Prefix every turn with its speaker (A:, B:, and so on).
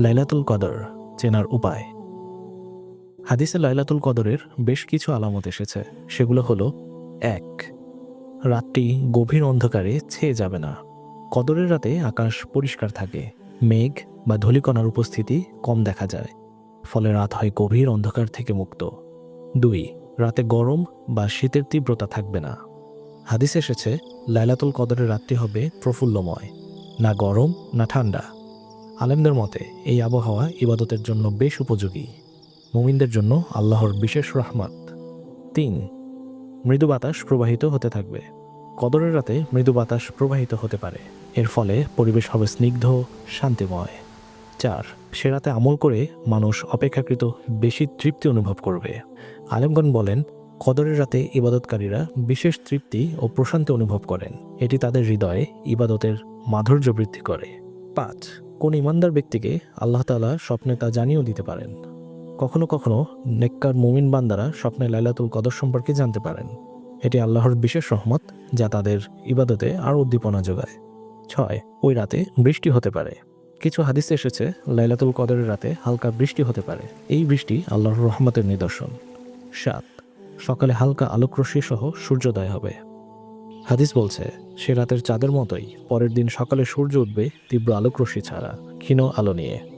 A: লাইলাতুল কদর চেনার উপায়। হাদিসে লাইলাতুল কদরের বেশ কিছু আলামত এসেছে। সেগুলো হলো, এক, রাতটি গভীর অন্ধকারে ছেয়ে যাবে না। কদরের রাতে আকাশ পরিষ্কার থাকে, মেঘ বা ধূলিকণার উপস্থিতি কম দেখা যায়, ফলে রাত হয় গভীর অন্ধকার থেকে মুক্ত। দুই, রাতে গরম বা শীতের তীব্রতা থাকবে না। হাদিস এসেছে, লাইলাতুল কদরের রাতটি হবে প্রফুল্লময়, না গরম, না ঠান্ডা। আলেমদের মতে, এই আবহাওয়া ইবাদতের জন্য বেশ উপযোগী। মুমিনদের জন্য আল্লাহর বিশেষ রহমত। তিন, মৃদু বাতাস প্রবাহিত হতে থাকবে। কদরের রাতে মৃদু বাতাস প্রবাহিত হতে পারে। এর ফলে পরিবেশ হবে স্নিগ্ধ, শান্তিময়। চার, সে রাতে আমল করে মানুষ অপেক্ষাকৃত বেশি তৃপ্তি অনুভব করবে। আলেমগণ বলেন, কদরের রাতে ইবাদতকারীরা বিশেষ তৃপ্তি ও প্রশান্তি অনুভব করেন। এটি তাদের হৃদয়ে ইবাদতের মাধুর্য বৃদ্ধি করে। পাঁচ কোন ইমানদার ব্যক্তিকে আল্লাহ তাআলা স্বপ্নে তা জানিয়েও দিতে পারেন। কখনো কখনো নেককার মুমিন বান্দারা স্বপ্নে লাইলাতুল কদর সম্পর্কে জানতে পারেন। এটি আল্লাহর বিশেষ রহমত যা তাদের ইবাদতে আরও উদ্দীপনা যোগায়। ছয়, ওই রাতে বৃষ্টি হতে পারে। কিছু হাদিস এসেছে, লাইলাতুল কদরের রাতে হালকা বৃষ্টি হতে পারে। এই বৃষ্টি আল্লাহর রহমতের নিদর্শন। সাত, সকালে হালকা আলোকরশ্মি সহ সূর্যোদয় হবে। হাদিস বলছে, সে রাতের চাঁদের মতোই পরের দিন সকালে সূর্য উঠবে তীব্র আলোক রশ্মি ছাড়া, ক্ষীণ আলো নিয়ে।